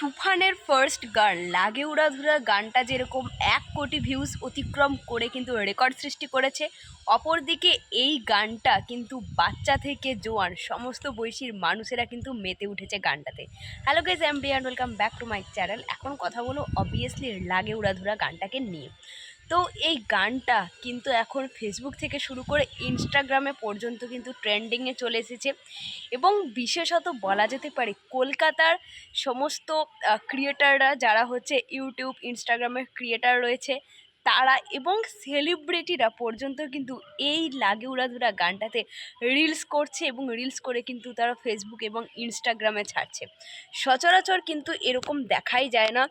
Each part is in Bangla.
তুফানের ফার্স্ট গান। লাগে উড়াধুরা গানটা যেরকম এক কোটি ভিউজ অতিক্রম করে কিন্তু রেকর্ড সৃষ্টি করেছে। অপরদিকে এই গানটা কিন্তু বাচ্চা থেকে জোয়ান, সমস্ত বয়সীর মানুষেরা কিন্তু মেতে উঠেছে গানটাতে। Hello guys um and welcome back to my channel এখন কথা বলো অবভিয়াসলি লাগে উড়াধুরা গানটাকে নিয়ে। তো এই গানটা কিন্তু এখন ফেসবুক থেকে শুরু করে ইনস্টাগ্রামে পর্যন্ত কিন্তু ট্রেন্ডিংয়ে চলে এসেছে। এবং বিশেষত বলা যেতে পারে কলকাতার সমস্ত ক্রিয়েটাররা যারা হচ্ছে ইউটিউব ইনস্টাগ্রামের ক্রিয়েটার রয়েছে, তারা এবং সেলিব্রিটিরা পর্যন্ত কিন্তু এই লাগে উড়াধুরা গানটাতে রিলস করছে এবং রিলস করে কিন্তু তারা ফেসবুক এবং ইনস্টাগ্রামে ছাড়ছে। সচরাচর কিন্তু এরকম দেখাই যায় না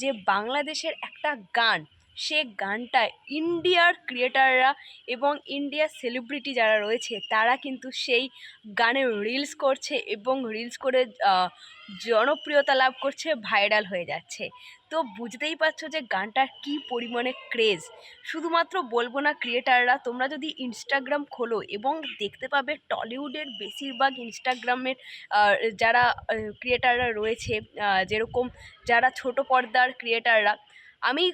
যে বাংলাদেশের একটা গান সে গানটা ইন্ডিয়ার ক্রিয়েটাররা এবং ইন্ডিয়ার সেলিব্রিটি যারা রয়েছে, তারা কিন্তু সেই গানের রিলস করছে এবং রিলস করে জনপ্রিয়তা লাভ করছে ভাইরাল হয়ে যাচ্ছে। তো বুঝতেই পারছ যে গানটার কী পরিমাণে ক্রেজ শুধুমাত্র বলব না ক্রিয়েটাররা, তোমরা যদি ইনস্টাগ্রাম খোলো এবং দেখতে পাবে টলিউডের বেশিরভাগ ইনস্টাগ্রামের যারা ক্রিয়েটাররা রয়েছে যেরকম যারা ছোট পর্দার ক্রিয়েটাররা। আমি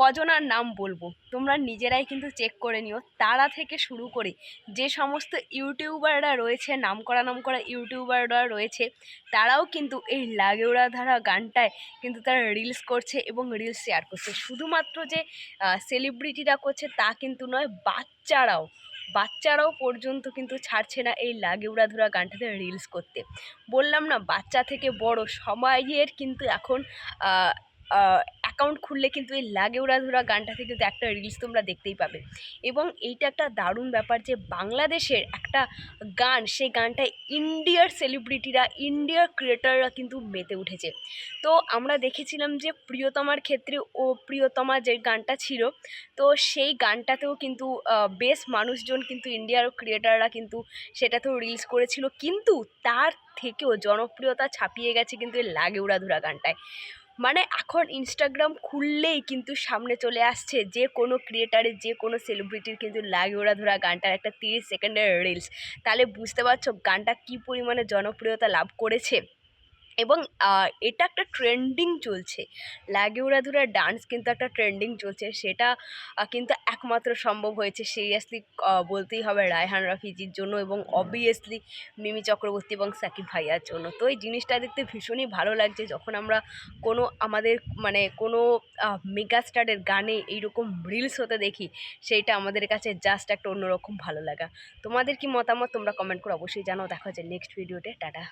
কজনার নাম বলব? তোমরা নিজেরাই কিন্তু চেক করে নিও। তারা থেকে শুরু করে যে সমস্ত ইউটিউবাররা রয়েছে নাম করা নাম করা ইউটিউবাররা রয়েছে, তারাও কিন্তু এই লাগে ওড়া ধারা গানটায় কিন্তু তারা রিলস করছে এবং রিলস শেয়ার করছে। শুধুমাত্র যে সেলিব্রিটিরা করছে তা কিন্তু নয়, বাচ্চারাও বাচ্চারাও পর্যন্ত কিন্তু ছাড়ছে না এই লাগে উড়াধুরা গানটাতে রিলস করতে। বললাম না, বাচ্চা থেকে বড় সবাইয়ের কিন্তু এখন অ্যাকাউন্ট খুললে কিন্তু এই লাগে উড়াধুরা গানটাতে কিন্তু একটা রিলস তোমরা দেখতেই পাবে। এবং এইটা একটা দারুণ ব্যাপার যে বাংলাদেশের একটা গান, সেই গানটায় ইন্ডিয়ার সেলিব্রিটিরা ইন্ডিয়ার ক্রিয়েটাররা কিন্তু মেতে উঠেছে। তো আমরা দেখেছিলাম যে প্রিয়তমার ক্ষেত্রে ও প্রিয়তমা যে গানটা ছিল, তো সেই গানটাতেও কিন্তু বেশ মানুষজন কিন্তু ইন্ডিয়ার ক্রিয়েটাররা কিন্তু সেটাতেও রিলস করেছিল। কিন্তু তার থেকেও জনপ্রিয়তা ছাপিয়ে গেছে কিন্তু এই লাগে উড়াধুরা গানটায়। মানে এখন ইনস্টাগ্রাম খুললেই কিন্তু সামনে চলে আসছে যে কোনো ক্রিয়েটারের যে কোনো সেলিব্রিটির কিন্তু লাগে ওরা ধরা গানটার একটা তিরিশ সেকেন্ডের রিলস তাহলে বুঝতে পারছ গানটা কী পরিমাণে জনপ্রিয়তা লাভ করেছে? এবং এটা একটা ট্রেন্ডিং চলছে। লাগে উড়াধুরা ডান্স কিন্তু একটা ট্রেন্ডিং চলছে। সেটা কিন্তু একমাত্র সম্ভব হয়েছে সিরিয়াসলি বলতেই হবে রায়হান রাফিজির জন্য এবং অবভিয়াসলি মিমি চক্রবর্তী এবং সাকিব ভাইয়ার জন্য। তো এই জিনিসটা দেখতে ভীষণই ভালো লাগছে যখন আমরা কোনো আমাদের মানে কোনো মেগা স্টারের গানে এইরকম রিলস হতে দেখি সেইটা আমাদের কাছে জাস্ট একটা অন্যরকম ভালো লাগা। তোমাদের কি মতামত তোমরা কমেন্ট করে অবশ্যই জানাও। দেখা হচ্ছে নেক্সট ভিডিওতে টাটা।